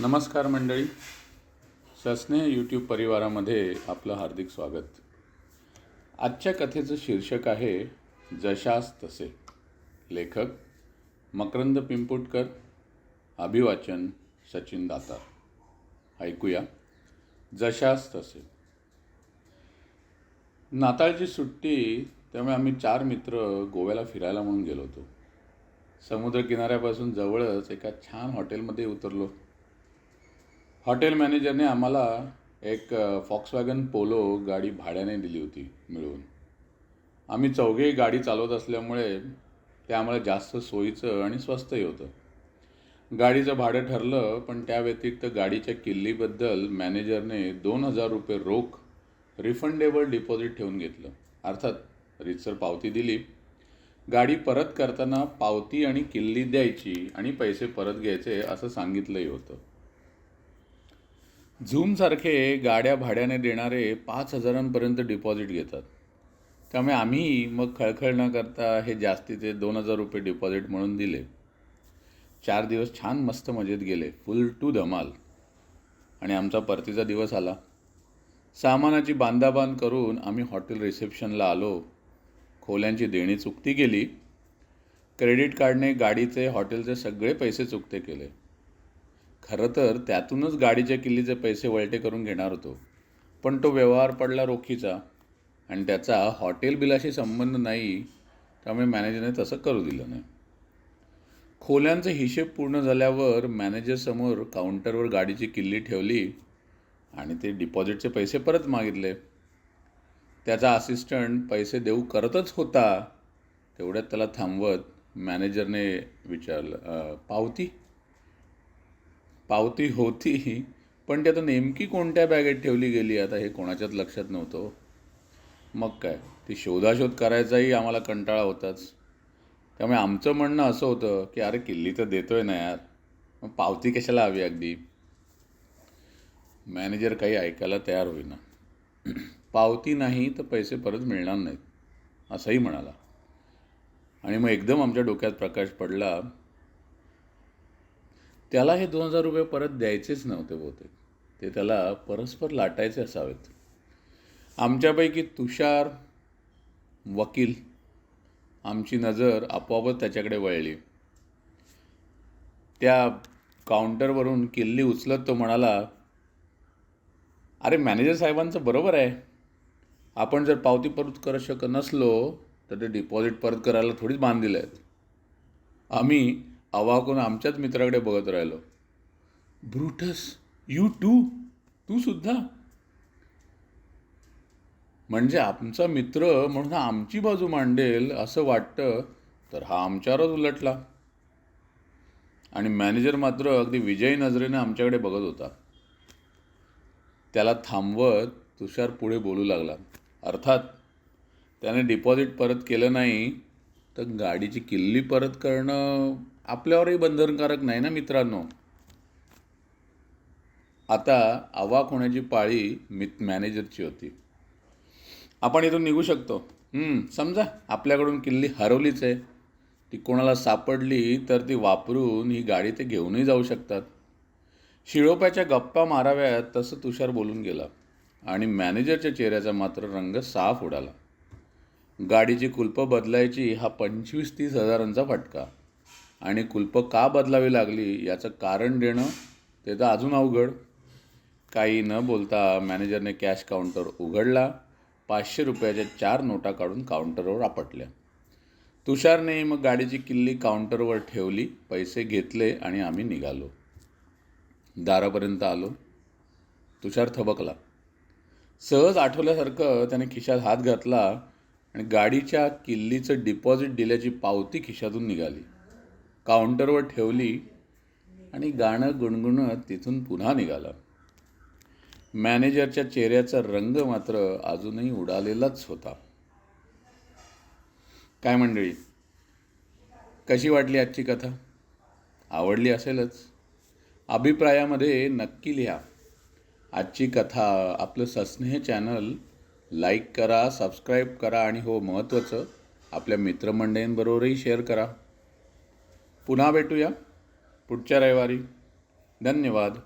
नमस्कार मंडळी. सस्नेह यूट्यूब परिवारामध्ये आपलं हार्दिक स्वागत. आजच्या कथेचं शीर्षक आहे जशास तसे. लेखक मकरंद पिंपुटकर अभिवाचन सचिन दातार. ऐकूया जशास तसे. नाताळची सुट्टी त्यामुळे आम्ही चार मित्र गोव्याला फिरायला म्हणून गेलो होतो. समुद्रकिनाऱ्यापासून जवळच एका छान हॉटेलमध्ये उतरलो. हॉटेल मॅनेजरने आम्हाला एक फॉक्सवॅगन पोलो गाडी भाड्याने दिली होती मिळवून आम्ही चौघेही गाडी चालवत असल्यामुळे ते आम्हाला जास्त सोयीचं आणि स्वस्तही होतं. गाडीचं भाडं ठरलं पण त्या व्यतिरिक्त गाडीच्या किल्लीबद्दल मॅनेजरने दोन हजार रुपये रोख रिफंडेबल डिपॉझिट ठेवून घेतलं. अर्थात रीतसर पावती दिली. गाडी परत करताना पावती आणि किल्ली द्यायची आणि पैसे परत घ्यायचे असं सांगितलंही होतं. झूमसारखे गाड्या भाड्याने देणारे पाच हजारांपर्यंत डिपॉझिट घेतात. त्यामुळे आम्ही मग खळखळ न करता हे जास्तीचे दोन हजार रुपये डिपॉझिट म्हणून दिले. चार दिवस छान मस्त मजेत गेले. फुल टू धमाल आणि आमचा परतीचा दिवस आला. सामानाची बांधाबांध करून आम्ही हॉटेल रिसेप्शनला आलो. खोल्यांची देणी चुकती केली क्रेडिट कार्डने गाडीचे हॉटेलचे सगळे पैसे चुकते केले. खरं तर त्यातूनच गाडीच्या किल्लीचे पैसे वळटे करून घेणार होतो. पण तो व्यवहार पडला रोखीचा आणि त्याचा हॉटेल बिलाशी संबंध नाही त्यामुळे मॅनेजरने तसं करू दिलं नाही. खोल्यांचा हिशेब पूर्ण झाल्यावर मॅनेजरसमोर काउंटरवर गाडीची किल्ली ठेवली आणि ते डिपॉझिटचे पैसे परत मागितले. त्याचा असिस्टंट पैसे देऊ करतच होता तेवढ्यात त्याला थांबवत मॅनेजरने विचारलं पावती? पावती होती पण ती आता नेमकी कोणत्या बॅगेत ठेवली गेली आता हे कोणाच्याच लक्षात नव्हतं हो. मग काय? ती शोधाशोध करायचाही आम्हाला कंटाळा होताच. त्यामुळे आमचं म्हणणं असं होतं की अरे किल्ली तर देतोय ना यार. मग पावती कशाला हवी अगदी? मॅनेजर काही ऐकायला तयार होईना. पावती नाही तर पैसे परत मिळणार नाहीत असंही म्हणाला. आणि मग एकदम आमच्या डोक्यात प्रकाश पडला त्याला हे दोन हजार रुपये परत द्यायचेच नव्हते बहुतेक. ते त्याला परस्पर लाटायचे असावेत. आमच्यापैकी तुषार वकील आमची नजर आपोआपच त्याच्याकडे वळली. त्या काउंटरवरून किल्ली उचलत तो म्हणाला अरे मॅनेजर साहेबांचं बरोबर आहे. आपण जर पावती परत करू शकत नसलो तर ते डिपॉझिट परत करायला थोडीच बांध दिले आहेत आम्ही अवाकून आमच्याच मित्राकडे बघत राहिलो. ब्रुटस यू टू तू सुद्धा. म्हणजे आमचा मित्र म्हणून आमची बाजू मांडेल असं वाटतं तर हा आमच्यावरच उलटला. आणि मॅनेजर मात्र अगदी विजयी नजरेने आमच्याकडे बघत होता. त्याला थांबवत तुषार पुढे बोलू लागला. अर्थात त्याने डिपॉझिट परत केलं नाही तर गाडीची किल्ली परत करणं आपल्यावरही बंधनकारक नाही ना मित्रांनो? आता अवाक होण्याची पाळी मित मॅनेजरची होती. आपण इथून निघू शकतो. समजा आपल्याकडून किल्ली हरवलीच आहे. ती कोणाला सापडली तर ती वापरून ही गाडी ते घेऊनही जाऊ शकतात. शिळोप्याच्या गप्पा माराव्यात तसं तुषार बोलून गेला. आणि मॅनेजरच्या चेहऱ्याचा मात्र रंग साफ उडाला. गाडीची कुलपं बदलायची हा पंचवीस तीस हजारांचा फटका. आणि कुलपं का बदलावी लागली याचं कारण देणं ते तर अजून अवघड. काही न बोलता मॅनेजरने कॅश काउंटर उघडला पाचशे रुपयाच्या चार नोटा काढून काउंटरवर आपटल्या. तुषारने मग गाडीची किल्ली काउंटरवर ठेवली पैसे घेतले आणि आम्ही निघालो. दारापर्यंत आलो. तुषार थबकला. सहज आठवल्यासारखं त्याने खिशात हात घातला आणि गाडीच्या किल्लीचं डिपॉझिट दिल्याची पावती खिशातून निघाली. काउंटरवर ठेवली आणि गाणं गुणगुणत तिथून पुन्हा निघाला. मॅनेजरच्या चेहऱ्याचा रंग मात्र अजूनही उडालेलाच होता. काय मंडळी? कशी वाटली आजची कथा? आवडली असेलच. अभिप्रायामध्ये नक्की लिहा. आजची कथा आपलं सस्नेह चॅनल लाईक करा सबस्क्राईब करा आणि हो महत्त्वाचं आपल्या मित्रमंडळींबरोबरही शेअर करा. पुन्हा भेटूया पुढच्या रविवारी. धन्यवाद.